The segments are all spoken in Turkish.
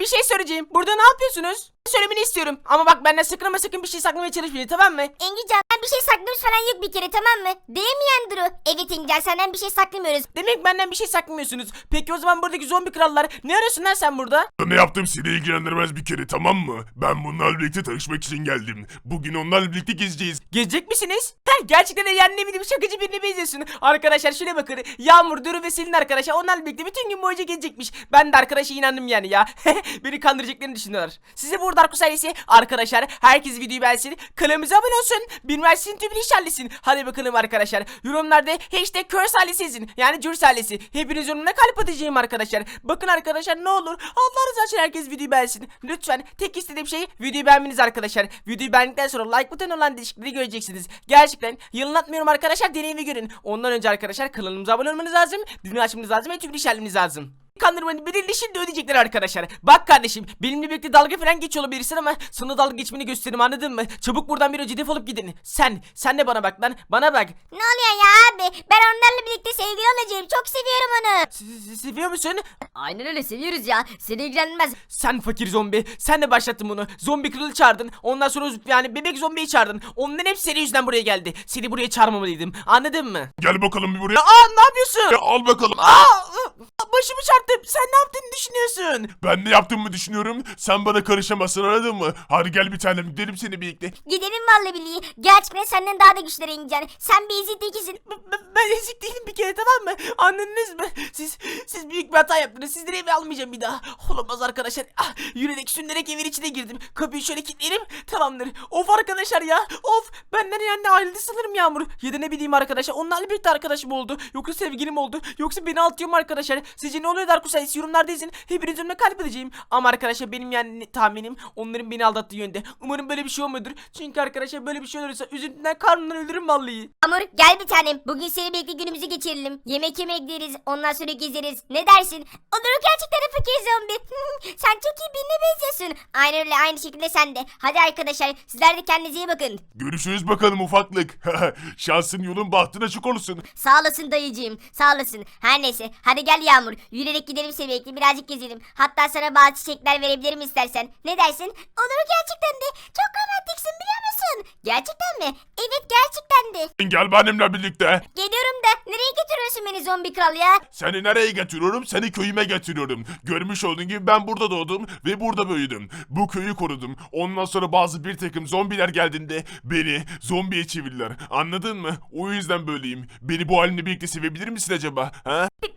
Bir şey söyleyeceğim. Burada ne yapıyorsunuz? Söylemeni istiyorum. Ama bak benden sakın ama sakın bir şey saklamaya çalışmayın tamam mı? Engincan ben bir şey saklamış falan yok bir kere tamam mı? Değil mi Yanduru? Evet Engincan senden bir şey saklamıyoruz. Demek benden bir şey saklamıyorsunuz. Peki o zaman buradaki zombi krallar ne arıyorsun lan sen burada? Ne yaptım seni ilgilendirmez bir kere tamam mı? Ben bunlarla birlikte tanışmak için geldim. Bugün onlarla birlikte gezeceğiz. Gezecek misiniz? Heh, gerçekten de yani ne bileyim şakacı birine benziyorsun. Arkadaşlar şöyle bakın. Yağmur, Duru ve Selin arkadaşlar onlarla birlikte bütün gün boyunca gezecekmiş. Ben de arkadaşa inandım yani ya. Beni kandıracaklarını düşünüyorlar. Size Darkus ailesi arkadaşlar herkes videoyu beğensin. Kanalımıza abone olsun. Bilmezsin tüm işaretlesin. Hadi bakalım arkadaşlar. Yorumlarda hashtag Curse ailesi. Yani Curse ailesi. Hepiniz yorumuna kalp atacağım arkadaşlar. Bakın arkadaşlar ne olur. Allah rızası için herkes videoyu beğensin. Lütfen tek istediğim şey videoyu beğenmeniz arkadaşlar. Videoyu beğendikten sonra like butonu olan değişiklikleri göreceksiniz. Gerçekten yalanlatmıyorum arkadaşlar deneyimi görün. Ondan önce arkadaşlar kanalımıza abone olmanız lazım. Bildirim açmanız lazım ve tüm işaretlemeniz lazım. Kandırmanın bedelini şimdi ödeyecekler arkadaşlar. Bak kardeşim benimle birlikte dalga falan geç olabilirsin ama sana dalga geçmeni gösteririm anladın mı? Çabuk buradan bir önce defolup gidin. Sen, sen de bana bak lan bana bak. Ne oluyor ya abi? Ben onlarla birlikte sevgili olacağım. Çok seviyorum onu. Seviyor musun? Aynen öyle seviyoruz ya. Seni ilgilenmez. Sen fakir zombi. Sen de başlattın bunu. Zombi kralı çağırdın. Ondan sonra yani bebek zombiyi çağırdın. Onların hep senin yüzünden buraya geldi. Seni buraya çağırmamalıydım. Anladın mı? Gel bakalım bir buraya. Aa ne yapıyorsun? Ya, al bakalım. Aa, başımı çarptım. Sen ne yaptığını düşünüyorsun? Ben ne yaptığımı düşünüyorum. Sen bana karışamazsın anladın mı? Hadi gel bir tanem gidelim seni birlikte. Gidelim vallahi billahi. Gerçekten senden daha da güçlü Engincan. Sen bir ezik tekisin. B- b- Ben ezik değilim bir kere tamam mı? Anladınız mı? Siz siz büyük bir hata yaptınız. Sizleri eve almayacağım bir daha. Olamaz arkadaşlar. Ah, yürüyerek sünderek evin içine girdim. Kapıyı şöyle kilitlerim. Tamamdır. Of arkadaşlar ya. Of. Benden yani ayrıldı sanırım Yağmur. Ya da ne bileyim arkadaşlar. Onlarla birlikte arkadaşım oldu. Yoksa sevgilim oldu. Yoksa beni altıyor mu arkadaşlar? Sizce ne oluyor Dark Sayısı yorumlarda yazın. Hepiniz önüme kalp edeceğim. Ama arkadaşlar benim yani tahminim onların beni aldattığı yönde. Umarım böyle bir şey olmuyordur. Çünkü arkadaşlar böyle bir şey olursa üzüntüden karnımdan ölürüm vallahi. Amur gel bir tanem. Bugün seni birlikte günümüzü geçirelim. Yemek yemek gideriz. Ondan sonra gezeriz. Ne dersin? Olur gerçekten de fakir zombi. sen çok iyi birine benziyorsun. Aynen öyle aynı şekilde sen de. Hadi arkadaşlar sizler de kendinize iyi bakın. Görüşürüz bakalım ufaklık. Şansın yolun bahtın açık olsun. Sağ olasın dayıcığım. Sağ olasın. Her neyse. Hadi gel Yağmur. Yürüyerek gidelim birlikte birazcık gezelim. Hatta sana bazı çiçekler verebilirim istersen. Ne dersin? Olur gerçekten de. Çok romantiksin biliyor musun? Gerçekten mi? Evet gerçekten de. Gel benimle birlikte. Geliyorum da nereye götürüyorsun beni zombi kral ya? Seni nereye getiriyorum? Seni köyüme getiriyorum. Görmüş olduğun gibi ben burada doğdum ve burada büyüdüm. Bu köyü korudum. Ondan sonra bazı bir takım zombiler geldiğinde beni zombiye çevirdiler. Anladın mı? O yüzden böyleyim. Beni bu halimle birlikte sevebilir misin acaba? Ha bi-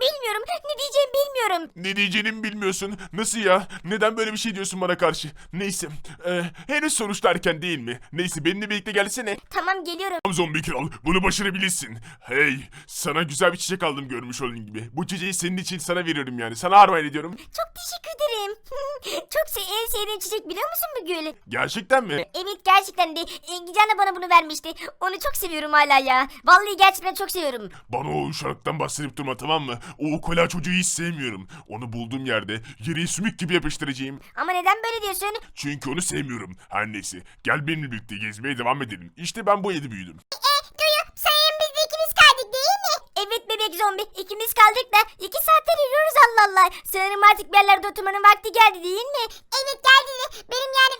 bilmiyorum. Ne diyeceğimi bilmiyorum. Ne diyeceğini mi bilmiyorsun? Nasıl ya? Neden böyle bir şey diyorsun bana karşı? Neyse. Ee, henüz sonuçta erken değil mi? Neyse benimle birlikte gelsene. Tamam geliyorum. Tamam zombi kral bunu başarabilirsin. Hey sana güzel bir çiçek aldım görmüş olduğun gibi. Bu çiçeği senin için sana veriyorum yani. Sana armağan ediyorum. Çok teşekkür ederim. Çok se en sevdiğim çiçek biliyor musun bu gül? Gerçekten mi? Evet gerçekten de Engican da bana bunu vermişti. Onu çok seviyorum hala ya. Vallahi gerçekten çok seviyorum. Bana o şarkıdan bahsedip durma tamam mı? O ukala çocuğu hiç sevmiyorum. Onu bulduğum yerde yere sümük gibi yapıştıracağım. Ama neden böyle diyorsun? Çünkü onu sevmiyorum. Her neyse. Gel benimle birlikte gezmeye devam edelim. İşte ben bu evde büyüdüm. E, Duyu sayın biz de ikimiz kaldık değil mi? Evet bebek zombi ikimiz kaldık da iki saattir yürüyoruz Allah Allah. Sanırım artık bir yerlerde oturmanın vakti geldi değil mi? Evet geldi benim yani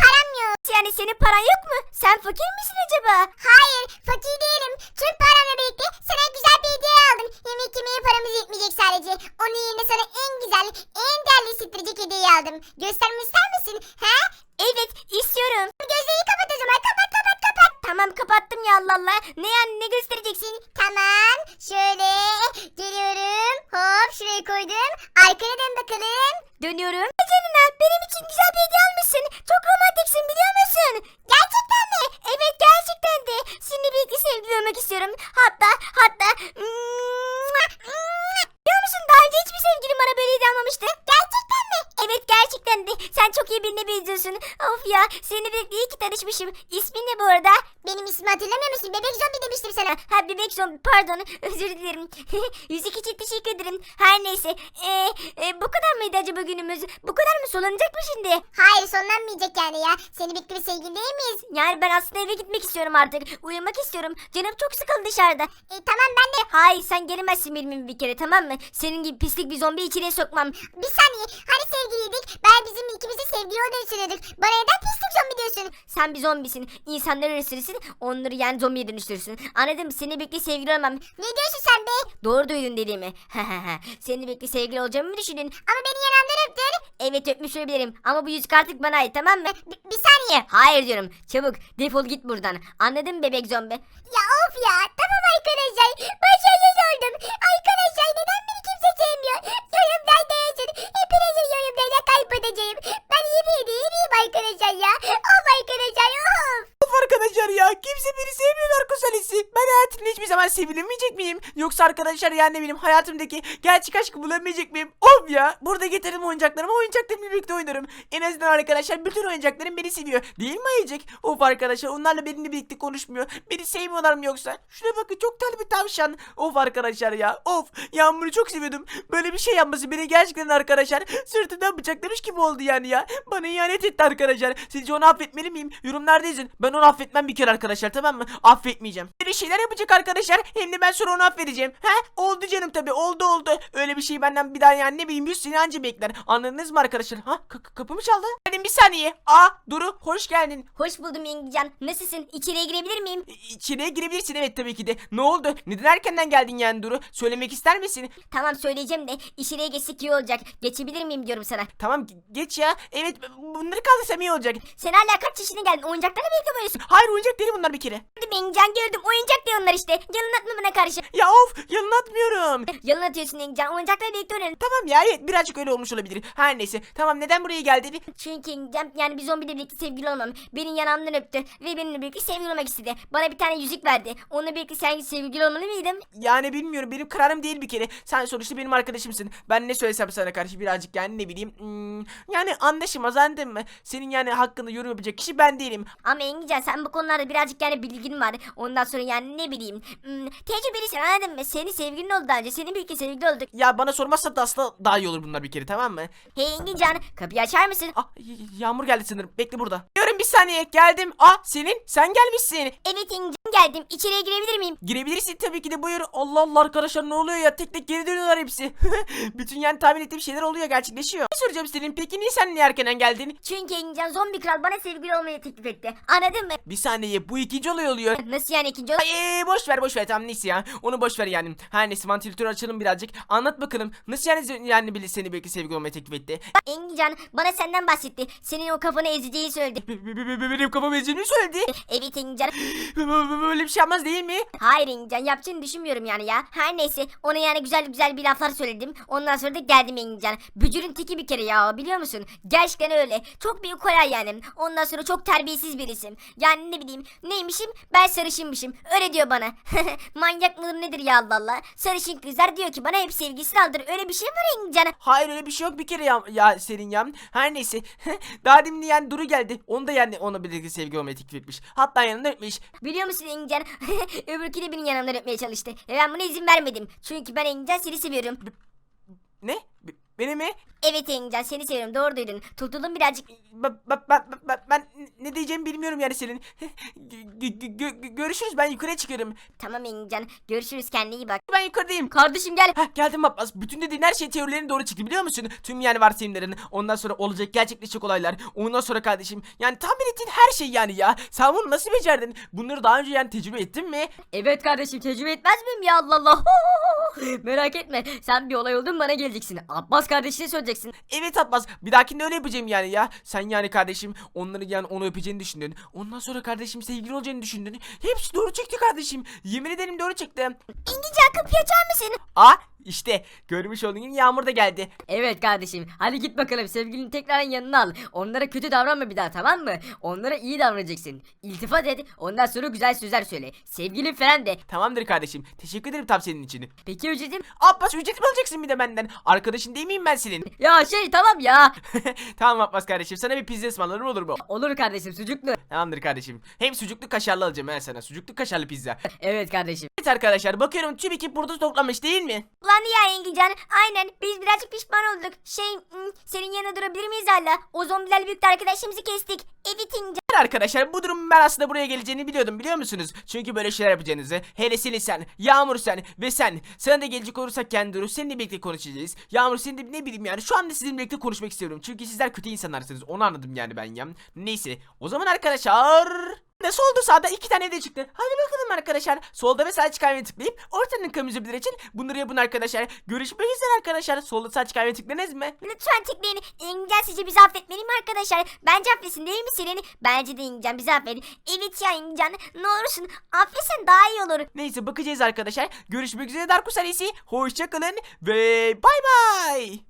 param yok. Yani senin paran yok mu? Sen fakir misin acaba? Hayır fakir değilim. Tüm paramla birlikte sana güzel bir hediye aldım. Yemek sadece. Onun yerine sana en güzel, en değerli hissettirecek hediye aldım. Göstermek ister misin? He? Evet istiyorum. Gözleri kapat o zaman kapat kapat kapat. Tamam kapattım ya Allah Allah. Ne yani ne göstereceksin? Tamam. Şöyle geliyorum. Hop şuraya koydum. Arkaya dön bakalım. Dönüyorum. Canına benim için güzel bir hediye almışsın. Çok romantiksin biliyor musun? Gerçekten mi? Evet gerçekten de. Seninle birlikte sevgili olmak istiyorum. Hatta hatta Biliyor musun daha önce hiçbir sevgilim bana böyle hediye almamıştı. Gerçekten mi? Evet gerçekten de. Sen çok iyi birine benziyorsun. Of ya seninle birlikte iyi ki tanışmışım. İsmin ne bu arada? Benim ismimi hatırlamıyor musun? Bebek zombi demiştim sana. Ha bebek zombi pardon özür dilerim. Yüzük için teşekkür ederim. Her neyse. Ee, e, bu kadar mıydı acaba günümüz? Bu kadar mı solanacak mı şimdi? Hayır sonlanmayacak yani ya. Seni birlikte bir sevgili değil miyiz? Yani ben aslında eve gitmek istiyorum artık. Uyumak istiyorum. Canım çok sıkıldı dışarıda. E, tamam ben de. Hayır sen gelemezsin benim bir kere tamam mı? Senin gibi pislik bir zombi içine sokmam. Bir saniye. Hani sevgili olduğunu düşünüyorduk. Bana neden pislik zombi diyorsun? Sen bir zombisin. İnsanları ısırırsın. Onları yani zombiye dönüştürürsün. Anladım. Seninle birlikte sevgili olmam. Ne diyorsun sen be? Doğru duydun dediğimi. Seninle birlikte sevgili olacağımı mı düşündün? Ama beni yanağımdan öptün. Evet öpmüş olabilirim. Ama bu yüzük artık bana ait tamam mı? Bir, bir saniye. Hayır diyorum. Çabuk defol git buradan. Anladın mı bebek zombi? Ya of ya. Tamam arkadaşlar. Başarısız oldum. Arkadaşlar neden beni kimse sevmiyor? Yorumlarda yazın. Hepinizi yorumlarda kaybedeceğim. Ben yemin ederim arkadaşlar ya. Of arkadaşlar of. Of arkadaşlar ya kimse beni sevmiyor Narkos Alice'i. Ben hayatımda hiçbir zaman sevilemeyecek miyim? Yoksa arkadaşlar yani benim hayatımdaki gerçek aşkı bulamayacak mıyım? Of ya burada getiririm oyuncaklarımı oyuncaklarımla birlikte oynarım. En azından arkadaşlar bütün oyuncaklarım beni seviyor. Değil mi Ayıcık? Of arkadaşlar onlarla benimle birlikte konuşmuyor. Beni sevmiyorlar mı yoksa? Şuna bakın çok tatlı bir tavşan. Of arkadaşlar ya of Yağmur'u çok seviyordum. Böyle bir şey yapması beni gerçekten arkadaşlar sırtından bıçaklamış gibi oldu yani ya. Bana ihanet etti arkadaşlar. Sizce onu affetmeli miyim? Yorumlarda yazın. Ben onu affetmem bir kere arkadaşlar tamam mı? Affetmeyeceğim. Bir şeyler yapacak arkadaşlar. Hem de ben sonra onu affedeceğim. He? Oldu canım tabi oldu oldu. Öyle bir şey benden bir daha yani ne bileyim yüz sene anca bekler. Anladınız mı arkadaşlar? Ha K- kapı mı çaldı? Geldim bir saniye. Aa Duru hoş geldin. Hoş buldum Yengecan. Nasılsın? İçeriye girebilir miyim? İ- İçeriye girebilirsin evet tabii ki de. Ne oldu? Neden erkenden geldin yani Duru? Söylemek ister misin? Tamam söyleyeceğim de içeriye geçsek iyi olacak. Geçebilir miyim diyorum sana. Tamam ge- geç ya. Evet bunları kaldırsam iyi olacak. Sen hala kaç yaşına geldin? Oyuncaklarla birlikte oynuyorsun? Hayır oyuncak değil bunlar bir kere. Gördüm Yengecan gördüm. Oyuncak diyor onlar işte. Yalan atma bana karşı. Ya of yalan atmıyorum. Yalan atıyorsun Yengecan. Oyuncaklarla birlikte oynayalım. Tamam ya evet birazcık öyle olmuş olabilir. Her neyse. Tamam neden buraya geldin? Çünkü Yengecan yani bir zombiyle birlikte sevgili olmam. Beni yanağımdan öptü ve benimle birlikte sevgili olmak istedi. Bana bir tane yüzük verdi. Onunla birlikte sen sevgili olmalı mıydım? Yani bilmiyorum benim kararım değil bir kere. Sen sonuçta benim arkadaşımsın. Ben ne söylesem sana karşı birazcık yani ne bileyim. hmm, yani anlaşılmaz anladın mı? Senin yani hakkında yorum yapacak kişi ben değilim. Ama Yengecan sen bu konularda birazcık yani bilgin var. Ondan sonra yani ne bileyim. Hmm, tecrübelisin anladın mı? Senin sevgilin oldu daha önce. Senin birlikte sevgili olduk. Ya bana sormazsan da aslında daha iyi olur bunlar bir kere tamam mı? Hey Yengecan kapıyı açar mısın? Ah y- yağmur geldi sanırım. Bekle burada. Diyorum bir saniye geldim. Ah senin sen gelmişsin. Evet Yengecan geldim. İçeriye girebilir miyim? Girebilirsin tabii ki de buyur. Allah Allah arkadaşlar ne oluyor ya? Tek tek geri dönüyorlar hepsi. Bütün yani tahmin ettiğim şeyler oluyor gerçekleşiyor. Ne soracağım senin peki niye sen niye erkenen geldin? Çünkü Yengecan zombi kral bana sevgili olmayı teklif etti. Anladın mı? Bir saniye bu ikinci olay oluyor. Nasıl yani ikinci? Ay ee, boş ver boş ver tamam neyse ya. Onu boş ver yani. Her neyse vantilatörü açalım birazcık. Anlat bakalım. Nasıl yani yani bile seni belki sevgi olmaya teklif etti? Yengecan bana senden bahsetti. Senin o kafanı ezeceği söyledi. Be- be- be- be- Benim kafam ezilmiş söyledi. Evet Yengecan. Böyle bir şey yapmaz değil mi? Hayır Yengecan yapacağını düşünmüyorum yani ya. Her neyse ona yani güzel güzel bir laflar söyledim. Ondan sonra da geldim Yengecan. Bücürün teki bir kere ya biliyor musun? Gerçekten öyle. Çok büyük kolay yani. Ondan sonra çok terbiyesiz bir isim. Yani ne bileyim neymişim? Ben sarışınmışım. Öyle diyor bana. Manyak mıdır nedir ya Allah Allah. Sarışın kızlar diyor ki bana hep sevgisini aldır. Öyle bir şey mi var Yengecan? Hayır öyle bir şey yok bir kere ya, ya senin ya. Her neyse. Daha demin yani Duru geldi. Onu da yani ona birlikte sevgi olmaya teklif etmiş. Hatta yanında öpmüş. Biliyor musun Yengecan? Öbürkü de benim yanımdan öpmeye çalıştı. Ve ben buna izin vermedim. Çünkü ben Yengecan seni seviyorum. Ne? Be- Beni mi? Evet Yengecan seni seviyorum. Doğru duydun. Tutuldum birazcık. Ben, ben, ben, ben ne diyeceğimi bilmiyorum yani senin. Gö- gö- gö- görüşürüz ben yukarıya çıkarım. Tamam Yengecan. Görüşürüz kendine iyi bak. Ben yukarıdayım. Kardeşim gel. Heh, geldim Abbas. Bütün dediğin her şey teorilerin doğru çıktı biliyor musun? Tüm yani varsayımların. Ondan sonra olacak gerçekleşecek olaylar. Ondan sonra kardeşim. Yani tahmin ettiğin her şey yani ya. Sen bunu nasıl becerdin? Bunları daha önce yani tecrübe ettin mi? Evet kardeşim tecrübe etmez miyim ya Allah Allah. Merak etme. Sen bir olay oldun bana geleceksin. Abbas kardeşine söyleyeceksin. Evet Abbas. Bir dahakinde öyle yapacağım yani ya. Sen yani kardeşim onları yani onu öpeceğini düşündün. Ondan sonra kardeşim sevgili olacağını düşündün. Hepsi doğru çıktı kardeşim. Yemin ederim doğru çıktı. Yengecan kapıyı açar mısın? Aa işte görmüş olduğun gibi Yağmur da geldi. Evet kardeşim hadi git bakalım sevgilini tekrar yanına al. Onlara kötü davranma bir daha tamam mı? Onlara iyi davranacaksın. İltifat et ondan sonra güzel sözler söyle. Sevgilin falan de. Tamamdır kardeşim. Teşekkür ederim tavsiyenin için. Peki ücretim? Abbas ücret mi alacaksın bir de benden? Arkadaşın değil miyim ben senin? Ya şey tamam ya. tamam Abbas kardeşim sana bir pizza ısmarlarım olur mu? Olur kardeşim sucuklu. Tamamdır kardeşim. Hem sucuklu kaşarlı alacağım ben sana. Sucuklu kaşarlı pizza. Evet kardeşim. Evet arkadaşlar bakıyorum tüm ekip burada toplamış değil mi? Ulan ya Yengecan. Aynen. Biz birazcık pişman olduk. Şey senin yanına durabilir miyiz hala? O zombilerle birlikte arkadaşımızı kestik. Evet Yengecan. arkadaşlar bu durumun ben aslında buraya geleceğini biliyordum biliyor musunuz? Çünkü böyle şeyler yapacağınızı. Hele Selin sen, Yağmur sen ve sen. Sana da gelecek olursak kendi Duru seninle birlikte konuşacağız. Yağmur senin de ne bileyim yani şu anda sizinle birlikte konuşmak istiyorum. Çünkü sizler kötü insanlarsınız onu anladım yani ben ya. Neyse o zaman arkadaşlar... Ne solda sağda iki tane de çıktı. Hadi bakalım arkadaşlar. Solda ve sağ çıkarmaya tıklayıp ortanın kırmızı bir için bunları yapın arkadaşlar. Görüşmek üzere arkadaşlar. Solda sağ çıkarmaya tıkladınız mı? Lütfen tıklayın. İngilizce sizce bizi affetmeli mi arkadaşlar? Bence affetsin değil mi Selin? Bence de İngilizce bizi affet. Evet ya İngilizce ne olursun affetsen daha iyi olur. Neyse bakacağız arkadaşlar. Görüşmek üzere Darkus ailesi. Hoşçakalın ve bay bay.